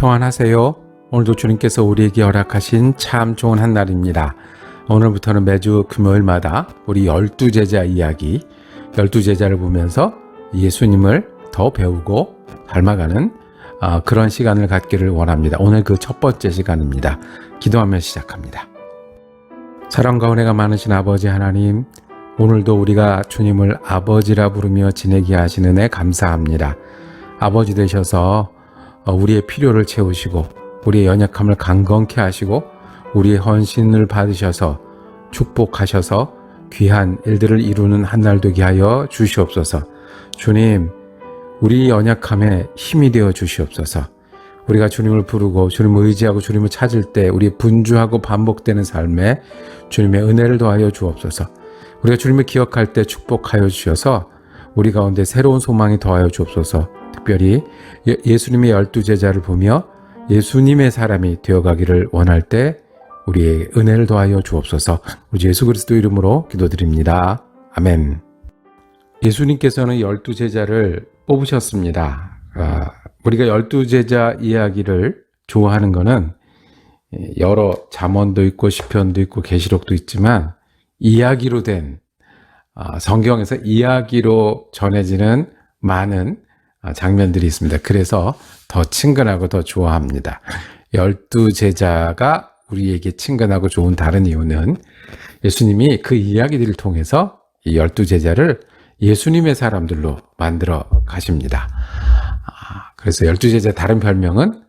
평안하세요. 오늘도 주님께서 우리에게 허락하신 참 좋은 한 날입니다. 오늘부터는 매주 금요일마다 우리 열두 제자 이야기, 열두 제자를 보면서 예수님을 더 배우고 닮아가는 아, 그런 시간을 갖기를 원합니다. 오늘 그 첫 번째 시간입니다. 기도하며 시작합니다. 사랑과 은혜가 많으신 아버지 하나님, 오늘도 우리가 주님을 아버지라 부르며 지내게 하시는 애 감사합니다. 아버지 되셔서 어, 우리의 필요를 채우시고 우리의 연약함을 강건케 하시고 우리의 헌신을 받으셔서 축복하셔서 귀한 일들을 이루는 한 날 되게 하여 주시옵소서. 주님, 우리 연약함에 힘이 되어 주시옵소서. 우리가 주님을 부르고 주님을 의지하고 주님을 찾을 때 우리 분주하고 반복되는 삶에 주님의 은혜를 더하여 주옵소서. 우리가 주님을 기억할 때 축복하여 주셔서 우리 가운데 새로운 소망이 더하여 주옵소서. 특별히 예- 예수님의 열두 제자를 보며 예수님의 사람이 되어가기를 원할 때 우리의 은혜를 더하여 주옵소서. 우리 예수 그리스도 이름으로 기도드립니다. 아멘. 예수님께서는 열두 제자를 뽑으셨습니다. 아, 우리가 열두 제자 이야기를 좋아하는 것은 여러 잠언도 있고 시편도 있고 계시록도 있지만 이야기로 된 아, 성경에서 이야기로 전해지는 많은 아, 장면들이 있습니다. 그래서 더 친근하고 더 좋아합니다. 열두 제자가 우리에게 친근하고 좋은 다른 이유는 예수님이 그 이야기들을 통해서 이 열두 제자를 예수님의 사람들로 만들어 가십니다. 아, 그래서 열두 제자 다른 별명은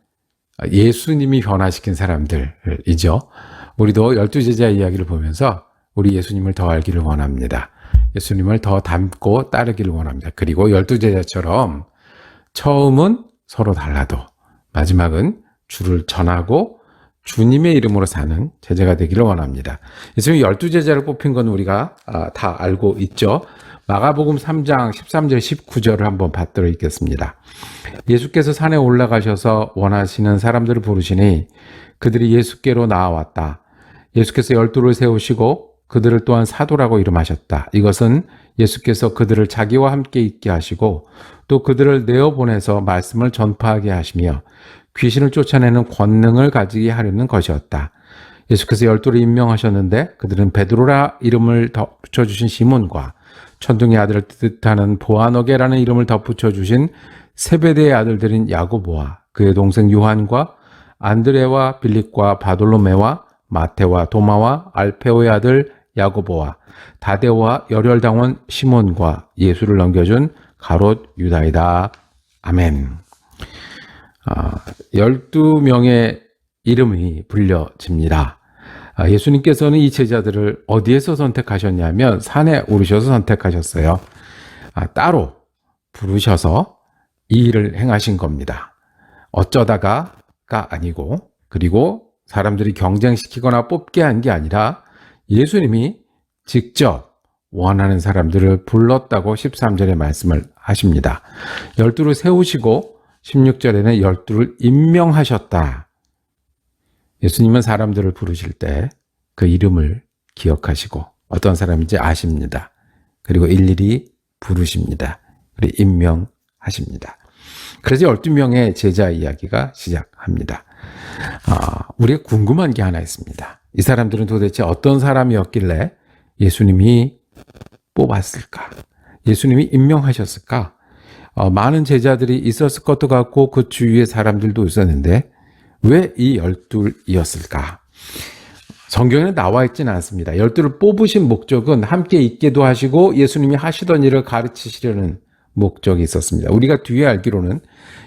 예수님이 변화시킨 사람들이죠. 우리도 열두 제자 이야기를 보면서 우리 예수님을 더 알기를 원합니다. 예수님을 더 닮고 따르기를 원합니다. 그리고 열두 제자처럼 처음은 서로 달라도 마지막은 주를 전하고 주님의 이름으로 사는 제자가 되기를 원합니다. 예수님 열두 제자를 뽑힌 건 우리가 아, 다 알고 있죠. 마가복음 3장 13절 19절을 한번 받들어 읽겠습니다. 예수께서 산에 올라가셔서 원하시는 사람들을 부르시니 그들이 예수께로 나아왔다. 예수께서 열두를 세우시고 그들을 또한 사도라고 이름하셨다. 이것은 예수께서 그들을 자기와 함께 있게 하시고 또 그들을 내어 보내서 말씀을 전파하게 하시며 귀신을 쫓아내는 권능을 가지게 하려는 것이었다. 예수께서 열두를 임명하셨는데 그들은 베드로라 이름을 덧붙여 주신 시몬과 천둥의 아들을 뜻하는 보아너게라는 이름을 덧붙여 주신 세베대의 아들들인 야고보와 그의 동생 요한과 안드레와 빌립과 바돌로메와 마테와 도마와 알페오의 아들 야고보와 다데오와 열혈당원 시몬과 예수를 넘겨준 가롯 유다이다. 아멘. 아, 12명의 이름이 불려집니다. 아, 예수님께서는 이 제자들을 어디에서 선택하셨냐면 산에 오르셔서 선택하셨어요. 아, 따로 부르셔서 이 일을 행하신 겁니다. 어쩌다가가 아니고 그리고 사람들이 경쟁시키거나 뽑게 한 게 아니라 예수님이 직접 원하는 사람들을 불렀다고 13절에 말씀을 하십니다. 열두를 세우시고 16절에는 열두를 임명하셨다. 예수님은 사람들을 부르실 때 그 이름을 기억하시고 어떤 사람인지 아십니다. 그리고 일일이 부르십니다. 그리고 임명하십니다. 그래서 12명의 제자 이야기가 시작합니다. 아, 우리가 궁금한 게 하나 있습니다. 이 사람들은 도대체 어떤 사람이었길래 예수님이 뽑았을까? 예수님이 임명하셨을까? 어, 많은 제자들이 있었을 것도 같고 그 주위에 사람들도 있었는데 왜 이 열둘이었을까? 성경에 나와 있지는 않습니다. 열둘을 뽑으신 목적은 함께 있게도 하시고 예수님이 하시던 일을 가르치시려는 목적이 있었습니다. 우리가 뒤에 알기로는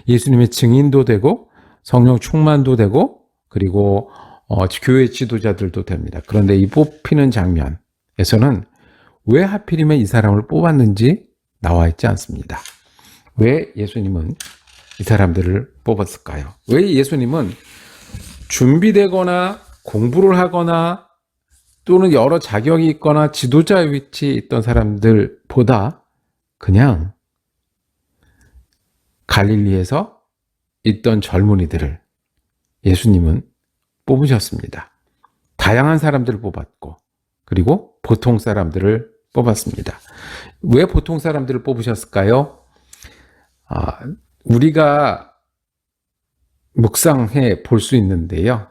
예수님의 증인도 되고 성령 충만도 되고 그리고 어, 교회 지도자들도 됩니다. 그런데 이 뽑히는 장면에서는 왜 하필이면 이 사람을 뽑았는지 나와 있지 않습니다. 왜 예수님은 이 사람들을 뽑았을까요? 왜 예수님은 준비되거나 공부를 하거나 또는 여러 자격이 있거나 지도자 위치에 있던 사람들보다 그냥 갈릴리에서 있던 젊은이들을 예수님은 뽑으셨습니다. 다양한 사람들을 뽑았고, 그리고 보통 사람들을 뽑았습니다. 왜 보통 사람들을 뽑으셨을까요? 아, 우리가 묵상해 볼 수 있는데요.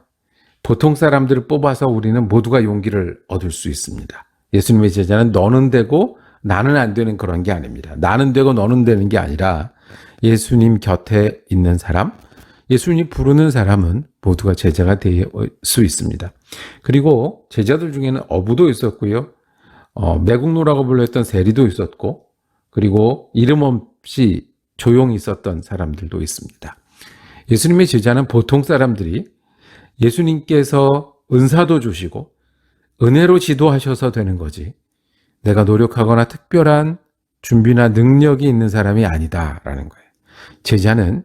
보통 사람들을 뽑아서 우리는 모두가 용기를 얻을 수 있습니다. 예수님의 제자는 너는 되고 나는 안 되는 그런 게 아닙니다. 나는 되고 너는 되는 게 아니라 예수님 곁에 있는 사람, 예수님 부르는 사람은 모두가 제자가 될 수 있습니다. 그리고 제자들 중에는 어부도 있었고요. 어, 매국노라고 불렸던 세리도 있었고, 그리고 이름 없이 조용히 있었던 사람들도 있습니다. 예수님의 제자는 보통 사람들이 예수님께서 은사도 주시고 은혜로 지도하셔서 되는 거지. 내가 노력하거나 특별한 준비나 능력이 있는 사람이 아니다라는 거예요. 제자는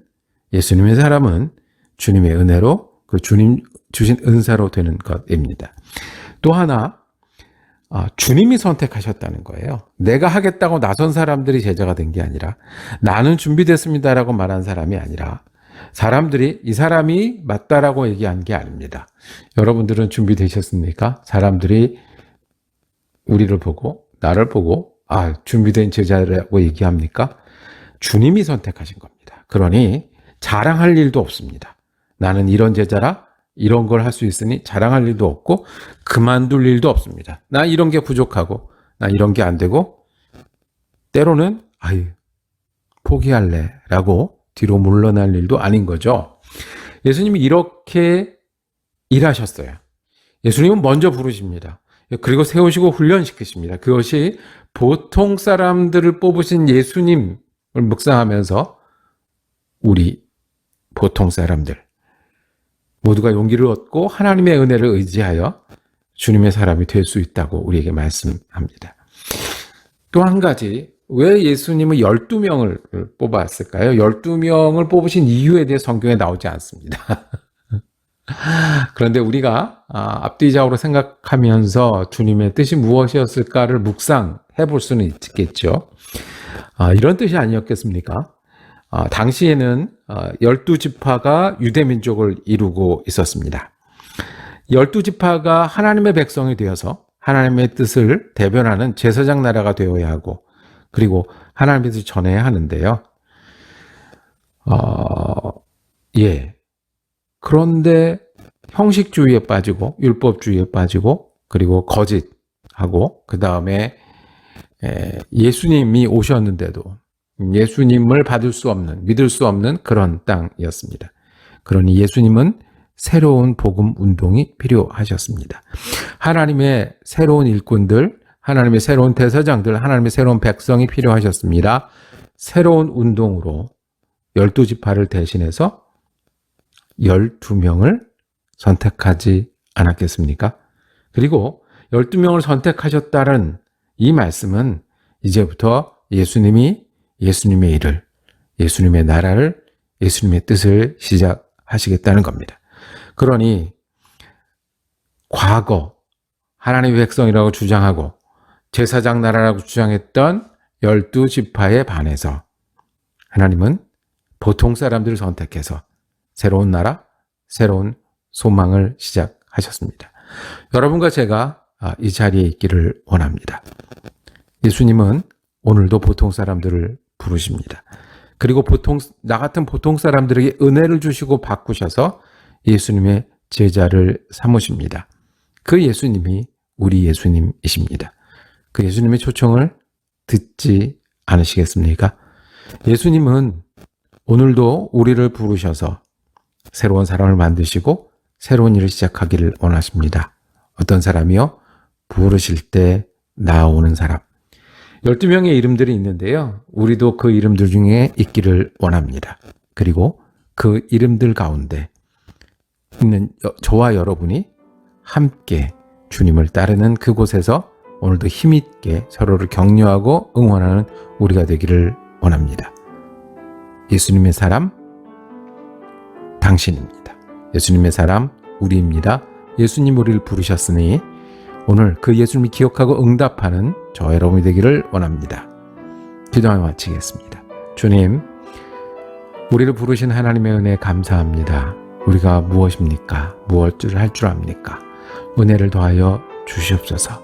예수님의 사람은 주님의 은혜로 그 주님 주신 은사로 되는 것입니다. 또 하나 아, 주님이 선택하셨다는 거예요. 내가 하겠다고 나선 사람들이 제자가 된 게 아니라 나는 준비됐습니다라고 말한 사람이 아니라 사람들이 이 사람이 맞다라고 얘기한 게 아닙니다. 여러분들은 준비되셨습니까? 사람들이 우리를 보고 나를 보고 아 준비된 제자라고 얘기합니까? 주님이 선택하신 겁니다. 그러니 자랑할 일도 없습니다. 나는 이런 제자라 이런 걸 할 수 있으니 자랑할 일도 없고 그만둘 일도 없습니다. 나 이런 게 부족하고 나 이런 게 안 되고 때로는 아유 포기할래라고 뒤로 물러날 일도 아닌 거죠. 예수님이 이렇게 일하셨어요. 예수님은 먼저 부르십니다. 그리고 세우시고 훈련시키십니다. 그것이 보통 사람들을 뽑으신 예수님을 묵상하면서 우리 보통 사람들 모두가 용기를 얻고 하나님의 은혜를 의지하여 주님의 사람이 될 수 있다고 우리에게 말씀합니다. 또 한 가지 왜 예수님은 12명을 뽑았을까요? 12명을 뽑으신 이유에 대해 성경에 나오지 않습니다. 그런데 우리가 아, 앞뒤적으로 생각하면서 주님의 뜻이 무엇이었을까를 묵상해 볼 수는 있겠죠. 아, 이런 뜻이 아니었겠습니까? 아, 당시에는 열두 지파가 유대 민족을 이루고 있었습니다. 열두 지파가 하나님의 백성이 되어서 하나님의 뜻을 대변하는 제사장 나라가 되어야 하고 그리고 하나님의 뜻을 전해야 하는데요. 어, 예. 그런데 형식주의에 빠지고 율법주의에 빠지고 그리고 거짓하고 그 다음에 예수님이 오셨는데도 예수님을 받을 수 없는 믿을 수 없는 그런 땅이었습니다. 그러니 예수님은 새로운 복음 운동이 필요하셨습니다. 하나님의 새로운 일꾼들, 하나님의 새로운 대사장들, 하나님의 새로운 백성이 필요하셨습니다. 새로운 운동으로 열두 지파를 대신해서 12명을 선택하지 않았겠습니까? 그리고 12명을 선택하셨다는 이 말씀은 이제부터 예수님이 예수님의 일을, 예수님의 나라를, 예수님의 뜻을 시작하시겠다는 겁니다. 그러니 과거 하나님의 백성이라고 주장하고 제사장 나라라고 주장했던 열두 지파에 반해서 하나님은 보통 사람들을 선택해서 새로운 나라, 새로운 소망을 시작하셨습니다. 여러분과 제가 아, 이 자리에 있기를 원합니다. 예수님은 오늘도 보통 사람들을 부르십니다. 그리고 보통, 나 같은 보통 사람들에게 은혜를 주시고 바꾸셔서 예수님의 제자를 삼으십니다. 그 예수님이 우리 예수님이십니다. 그 예수님의 초청을 듣지 않으시겠습니까? 예수님은 오늘도 우리를 부르셔서 새로운 사람을 만드시고 새로운 일을 시작하기를 원하십니다. 어떤 사람이요? 부르실 때 나오는 사람. 12명의 이름들이 있는데요. 우리도 그 이름들 중에 있기를 원합니다. 그리고 그 이름들 가운데 있는 저와 여러분이 함께 주님을 따르는 그곳에서 오늘도 힘있게 서로를 격려하고 응원하는 우리가 되기를 원합니다. 예수님의 사람, 당신입니다. 예수님의 사람, 우리입니다. 예수님 우리를 부르셨으니 오늘 그 예수님이 기억하고 응답하는 저 여러분이 되기를 원합니다. 기도하며 마치겠습니다. 주님, 우리를 부르신 하나님의 은혜 감사합니다. 우리가 무엇입니까? 무엇을 할줄 압니까? 은혜를 더하여 주시옵소서.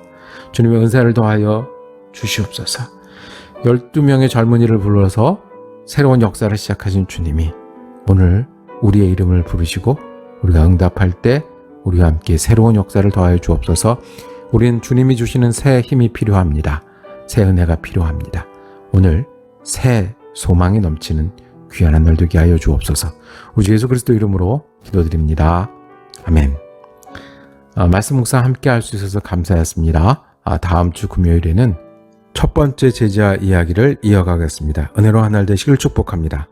주님의 은사를 더하여 주시옵소서. 12명의 젊은이를 불러서 새로운 역사를 시작하신 주님이 오늘 우리의 이름을 부르시고 우리가 응답할 때 우리와 함께 새로운 역사를 더하여 주옵소서. 우리는 주님이 주시는 새 힘이 필요합니다. 새 은혜가 필요합니다. 오늘 새 소망이 넘치는 귀한 한날 되게 하여 주옵소서. 우주 예수 그리스도 이름으로 기도드립니다. 아멘. 아, 말씀 묵상 함께 할 수 있어서 감사했습니다. 아, 다음 주 금요일에는 첫 번째 제자 이야기를 이어가겠습니다. 은혜로 한 날 되시길 축복합니다.